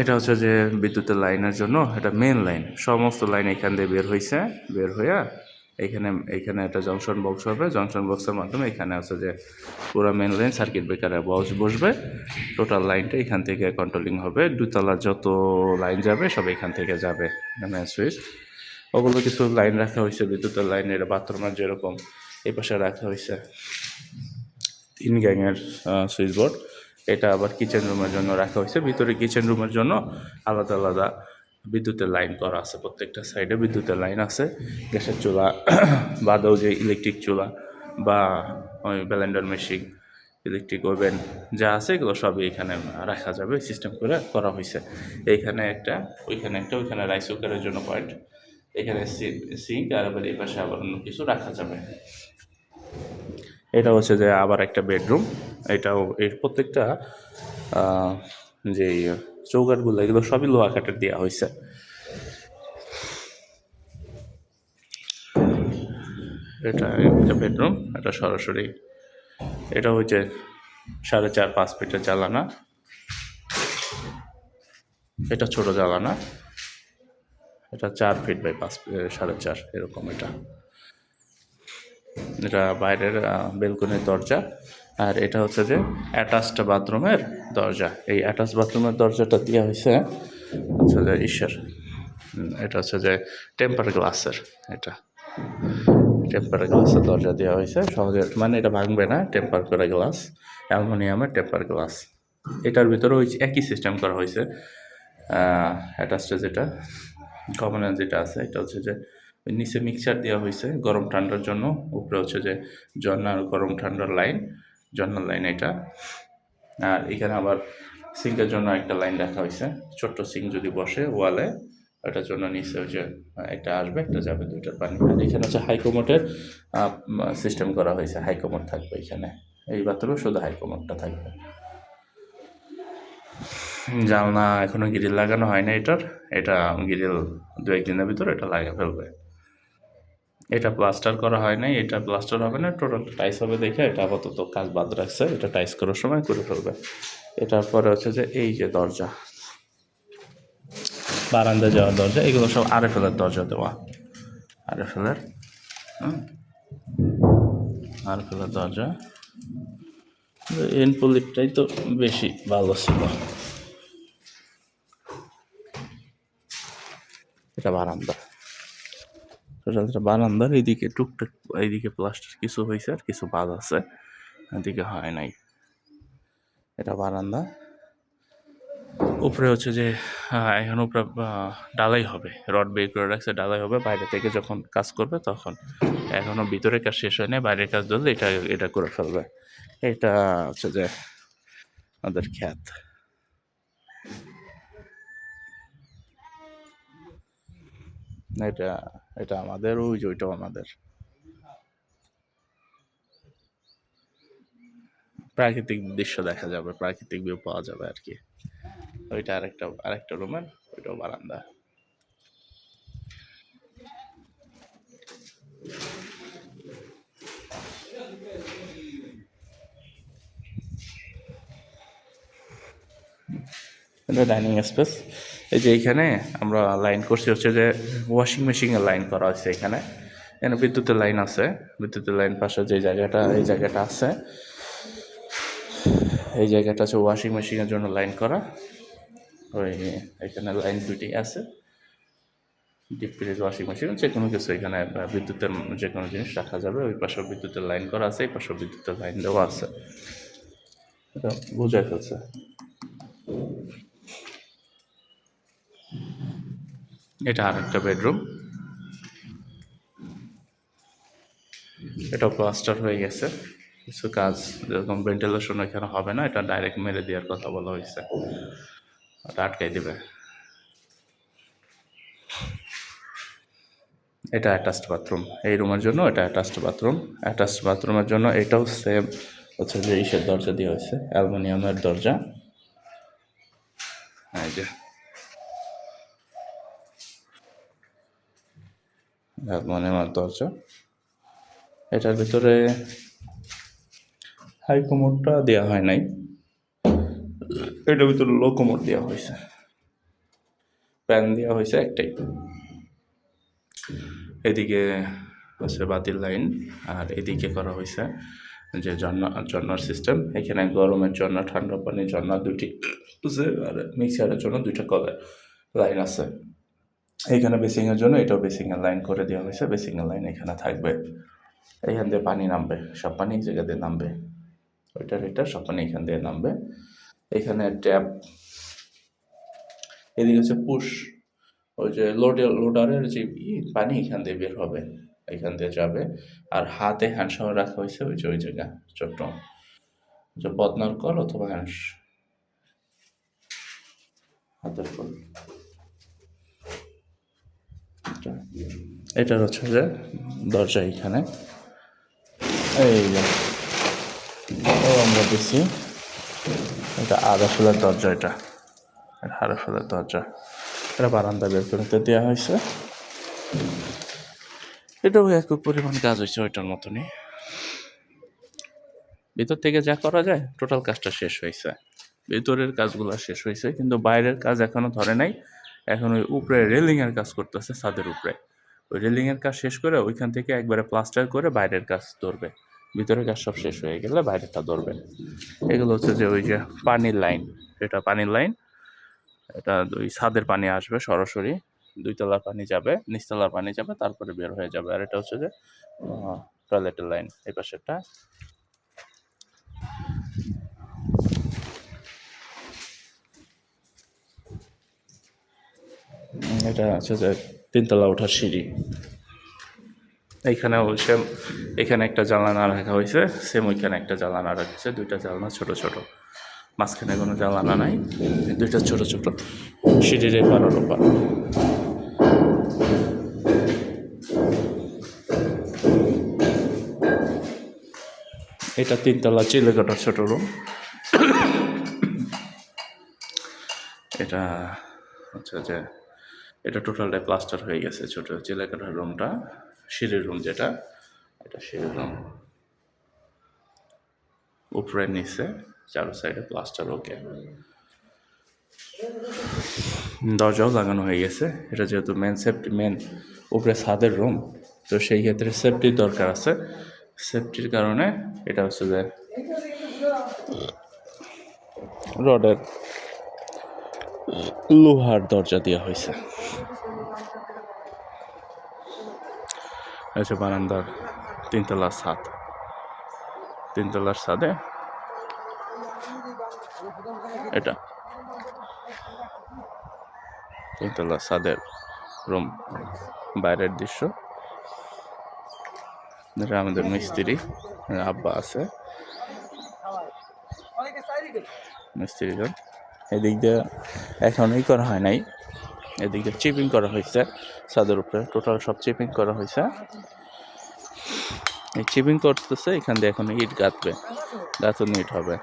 এটা হচ্ছে যে বিদ্যুতের লাইনের জন্য এটা মেন লাইন সমস্ত লাইন এখান দিয়ে বের হয়েছে বের হইয়া এখানে এইখানে একটা জংশন বক্স হবে। জংশন বক্সের মাধ্যমে এখানে আছে যে পুরো মেন লাইন সার্কিট ব্রেকারে বক্স বসবে। টোটাল লাইনটা এখান থেকে কন্ট্রোলিং হবে। দুতলা যত লাইন যাবে সব এখান থেকে যাবে। মেন সুইচ ওগুলো কিছু লাইন রাখা হয়েছে বিদ্যুতের লাইন এটা বাথরুমের যেরকম। এই পাশে রাখা হয়েছে তিন গ্যাংয়ের সুইচ বোর্ড এটা আবার কিচেন রুমের জন্য রাখা হয়েছে। ভিতরে কিচেন রুমের জন্য আলাদা আলাদা বিদ্যুতের লাইন করা আছে। প্রত্যেকটা সাইডে বিদ্যুতের লাইন আছে। গ্যাসের চুলা বাদেও যে ইলেকট্রিক চুলা, বা ওই ব্যালেন্ডার মেশিন ইলেকট্রিক ওভেন যা আছে, এগুলো সবই এখানে রাখা যাবে। সিস্টেম করে করা হয়েছে। এইখানে একটা, ওইখানে একটা, ওইখানে রাইস কুকারের জন্য পয়েন্ট এখানে সিঙ্ক আর আবার এই পাশে আবার অন্য কিছু রাখা যাবে। এটা হচ্ছে যে আবার একটা বেডরুম। এটাও এর প্রত্যেকটা যে চৌকাটগুলো এগুলো সবই লোহা কাঠের দেওয়া হয়েছে। এটা একটা বেডরুম, এটা সরাসরি, এটা হচ্ছে সাড়ে চার, পাঁচ ফিটের জ্বালানা। এটা ছোট জ্বালানা, এটা চার ফিট বাই পাঁচ সাড়ে চার, এরকম এটা। এটা বাইরের বেলকনির দরজা। আর এটা হচ্ছে যে অ্যাটাচড বাথরুমের দরজা। এই অ্যাটাচ বাথরুমের দরজাটা দেওয়া হয়েছে হচ্ছে যে উম, এটা হচ্ছে যে টেম্পার গ্লাসের এটা। টেম্পার গ্লাসের দরজা দেওয়া হয়েছে সহজে মানে এটা ভাঙবে না টেম্পার করা গ্লাস অ্যালুমিনিয়ামের টেম্পার গ্লাস এটার ভিতরে ওই একই সিস্টেম করা হয়েছে অ্যাটাচটা যেটা কমনের যেটা আছে এটা হচ্ছে যে নিচে মিক্সচার দেওয়া হয়েছে গরম ঠান্ডার জন্য। উপরে হচ্ছে যে ঝর্নার গরম ঠান্ডার লাইন ঝর্নার লাইন এটা। আর এখানে আবার সিঙ্কের জন্য একটা লাইন রাখা হয়েছে। ছোট্ট সিঙ্ক যদি বসে ওয়ালে, ওটার জন্য নিচে ওই যে একটা আসবে, একটা যাবে দুইটার পানি। আর এখানে হচ্ছে হাইকোমোটের সিস্টেম করা হয়েছে। হাইকোমোট থাকবে এখানে। এই বাথরুমে শুধু হাইকোমোটটা থাকবে। জানলা এখনও গ্রিল লাগানো হয় না এটার। এটা গ্রিল দু একদিনের ভিতর এটা লাগিয়ে ফেলবে। এটা প্লাস্টার করা হয় নাই, এটা প্লাস্টার হবে না টোটাল টাইস হবে দেখে এটা আপাতত কাজ বাদ রাখছে, এটা টাইস করার সময় করে ফেলবে। এটার পরে হচ্ছে যে এই যে দরজা, বারান্দা যাওয়ার দরজা, এগুলো সব আরএফএলের দরজা দেওয়া। আরএফএলের হুম আরএফএলের দরজা। এনপোলিটটাই তো বেশি ভালো ছিল। এটা বারান্দা। টোটাল বারান্দার, এইদিকে টুকটাক, এইদিকে প্লাস্টার কিছু হয়েছে আর কিছু বাদ আছে। এদিকে হয় নাই। এটা বারান্দা। উপরে হচ্ছে যে এখন উপরে ডালাই হবে। রড বের করে রাখছে, ডালাই হবে। বাইরে থেকে যখন কাজ করবে তখন। এখনও ভিতরে কাজ শেষ হয় নাই, বাইরের কাজ ধরলে এটা এটা করে ফেলবে। এটা হচ্ছে যে, আমাদের খ্যাত। এটা এটা আমাদের ওই যে ওইটাও আমাদের। প্রাকৃতিক দৃশ্য দেখা যাবে, প্রাকৃতিক ভিউ পাওয়া যাবে আর কি। ওইটা আরেকটা আরেকটা রুমের ওইটাও বারান্দা। এটা ডাইনিং স্পেস এই যে এইখানে আমরা লাইন করছি হচ্ছে যে ওয়াশিং মেশিনের লাইন করা হয়েছে এখানে। এখানে বিদ্যুতের লাইন আছে। বিদ্যুতের লাইন পাশে যে জায়গাটা, এই জায়গাটা আছে। এই জায়গাটা হচ্ছে ওয়াশিং মেশিনের জন্য লাইন করা। ওই এখানে লাইন দুটি আছে। ডিপ ফ্রিজ ওয়াশিং মেশিন যে কোনো কিছু এখানে বিদ্যুতের যে কোনো জিনিস রাখা যাবে। ওই পাশেও বিদ্যুতের লাইন করা আছে, এই পাশেও বিদ্যুতের লাইন দেওয়া আছে। এটা ফেলছে। এটা আর একটা বেডরুম। এটা প্লাস্টার হয়ে গেছে। কিছু কাজ, যেরকম ভেন্টিলেশন এখানে হবে না, এটা ডাইরেক্ট মেরে দেওয়ার কথা বলা হয়েছে। ওটা আটকাই দেবে। এটা অ্যাটাচড বাথরুম এই রুমের জন্য এটা অ্যাটাচড বাথরুম অ্যাটাচড বাথরুমের জন্য এটাও সেম হচ্ছে যে ইসের দরজা দিয়ে হয়েছে, অ্যালুমিনিয়ামের দরজা। এই যে। অ্যালুমিনিয়ামের দরজা। এটার ভিতরে হাই কমোডটা দেওয়া হয় নাই। এটার ভিতরে লোকোমোট দেওয়া হয়েছে। প্যান দেওয়া হয়েছে একটাই। এদিকে হচ্ছে বাতিল লাইন, আর এদিকে করা হয়েছে যে ঝর্ণা, ঝর্ণার সিস্টেম এখানে গরমের জন্য, ঠান্ডা পানির দুইটি আছে আর মিক্সারের জন্য দুইটা কলের লাইন আছে। এইখানে বেসিংয়ের জন্য এটাও বেসিংয়ের লাইন করে দেওয়া হয়েছে। বেসিংয়ের লাইন এখানে থাকবে। এখান দিয়ে পানি নামবে। সব পানি এই জায়গা দিয়ে নামবে। ওইটার এটা সব পানি এখান দিয়ে নামবে। এখানে ট্যাপ। এদিকে হচ্ছে পুশ। ওই যে লোডের লোডারের যে পানি এখান দিয়ে বের হবে। এখান দিয়ে যাবে। আর হাতে হ্যান্ড শাওয়ার রাখা হয়েছে ওই যে, ওই জায়গা ছোট্ট যে বদনার কল অথবা হ্যান্ড হাতের কল এটার হচ্ছে যে দরজা এখানে। এই আমরা দিচ্ছি এটা আদা ফুলের দরজা এটা। হারা ফুলের দরজা। এটা বারান্দা বের করতে দেওয়া হয়েছে। এটাও একই পরিমাণ কাজ হয়েছে ওইটার মতনই। ভিতর থেকে যা করা যায় টোটাল কাজটা শেষ হয়েছে। ভিতরের কাজগুলো শেষ হয়েছে, কিন্তু বাইরের কাজ এখনও ধরে নাই। এখন ওই উপরে রেলিং এর কাজ করতেছে ছাদের উপরে। ওই রেলিং এর কাজ শেষ করে ওইখান থেকে একবারে প্লাস্টার করে বাইরের কাজ ধরবে। ভিতরের কাজ সব শেষ হয়ে গেলে বাইরেটা ধরবে। এগুলো হচ্ছে যে ওই যে পানির লাইন, এটা পানির লাইন। এটা ওই ছাদের পানি আসবে সরাসরি দুই তলার পানি যাবে নিচতলার পানি যাবে, তারপরে বের হয়ে যাবে। আর এটা হচ্ছে যে টয়লেটের লাইন এই পাশেরটা। এটা হচ্ছে যে তিনতলা ওঠার সিঁড়ি। এইখানে সেম এখানে একটা জানলা রাখা হয়েছে সেম ওইখানে একটা জানলা রাখা হয়েছে, দুইটা জানলা ছোট ছোট। মাঝখানে কোনো জানলা নাই, দুইটা ছোট ছোট সিঁড়ির এপার ওপার। এটা তিনতলা চিলেকোঠার ছোট রুম এটা হচ্ছে যে এটা টোটালটাই প্লাস্টার হয়ে গেছে, ছোট। চিলেকোঠার রুমটা, সিঁড়ির রুম যেটা, এটা সিঁড়ির রুম। উপরে নিচে, চারো সাইডে প্লাস্টার, ওকে। দরজাও লাগানো হয়ে গেছে। এটা যেহেতু মেন সেফটি মেন উপরে ছাদের রুম তো সেই ক্ষেত্রে সেফটির দরকার আছে। সেফটির কারণে এটা হচ্ছে যে রডের লোহার দরজা দেওয়া হয়েছে। হচ্ছে বারান্দার তিনতলার ছাদ। তিনতলার ছাদে এটা। তিনতলার ছাদের রুম, বাইরের দৃশ্য। আমাদের মিস্ত্রি আব্বা আছে। মিস্ত্রিজন। এদিক দিয়ে এখন এখনই করা হয় নাই। এদিক চিপিং করা হয়েছে, ছাদের উপরে। টোটাল সব চিপিং করা হয়েছে। এই চিপিং করতেছে, এখান দিয়ে এখন ইট গাঁথবে। গাঁথুনি ইট হবে।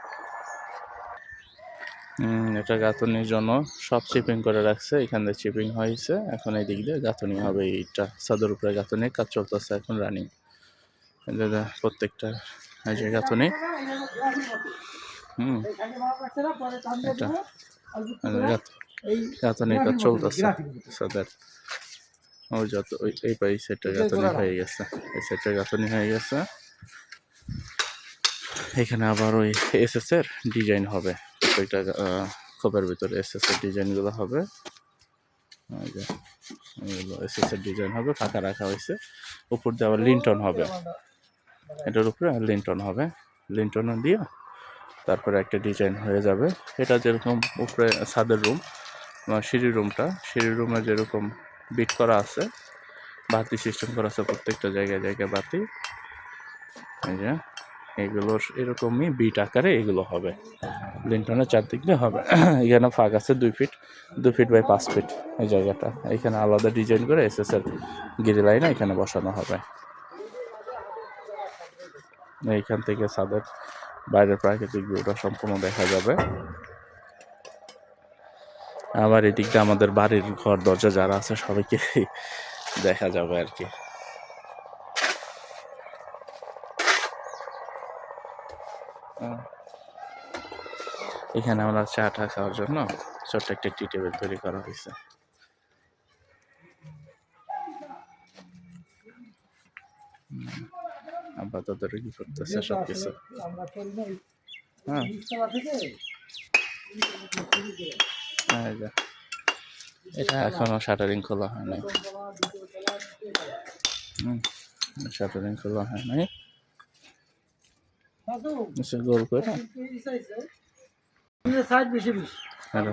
এটা গাঁথনির জন্য সব চিপিং করে রাখছে। এখান দিয়ে চিপিং হয়েছে। এখন এই দিক দিয়ে গাঁথনি হবে ইটটা ছাদের উপরে গাঁথনির কাজ চলতেছে এখন রানিং প্রত্যেকটা গাঁথনি। হুম, এটা। গাঁথনির কাজ চলতেছে। ছাদের ওই যত ওই এই পাই সেটটা গাঁথনি হয়ে গেছে। এই সেটটা গাঁথনি হয়ে গেছে। এখানে আবার ওই এসএস এর ডিজাইন হবে। ওইটা খোপের ভিতরে এসএস এর ডিজাইনগুলো হবে। এগুলো এসএস এর ডিজাইন হবে ফাঁকা রাখা হয়েছে। উপর দিয়ে আবার লিন্টন হবে। এটার উপরে আর লিন্টন হবে। লিন্টন দিয়ে তারপরে একটা ডিজাইন হয়ে যাবে। এটা যেরকম উপরে ছাদের রুম সিঁড়ি রুমটা সিঁড়ি রুমে যেরকম বিট করা আছে, বাতি সিস্টেম করা আছে প্রত্যেকটা জায়গায় জায়গায় বাতি। এই যে এগুলোর এরকমই বিট আকারে এগুলো হবে। লিন্টনের চারদিক দিয়ে হবে। এখানে ফাঁক আছে দুই ফিট দুই ফিট বাই পাঁচ ফিট এই জায়গাটা। এখানে আলাদা ডিজাইন করে এস এস এর গিরি লাইনে এখানে বসানো হবে। এইখান থেকে ছাদের বাইরের প্রাকৃতিক ভিউটা সম্পূর্ণ দেখা যাবে। আবার এদিক দিয়ে আমাদের বাড়ির ঘর দরজা যারা আছে সবাইকে দেখা যাবে আর কি। এখানে আমরা চা টা খাওয়ার জন্য ছোট্ট একটা টি টেবিল তৈরি করা হয়েছে। আপাতত রেডি করতেছে সব কিছু হ্যাঁ। এখনও শাটারিং খোলা হয় নাই। শাটারিং খোলা হয় নাই। গোল করে। বেশি বেশি। হ্যালো।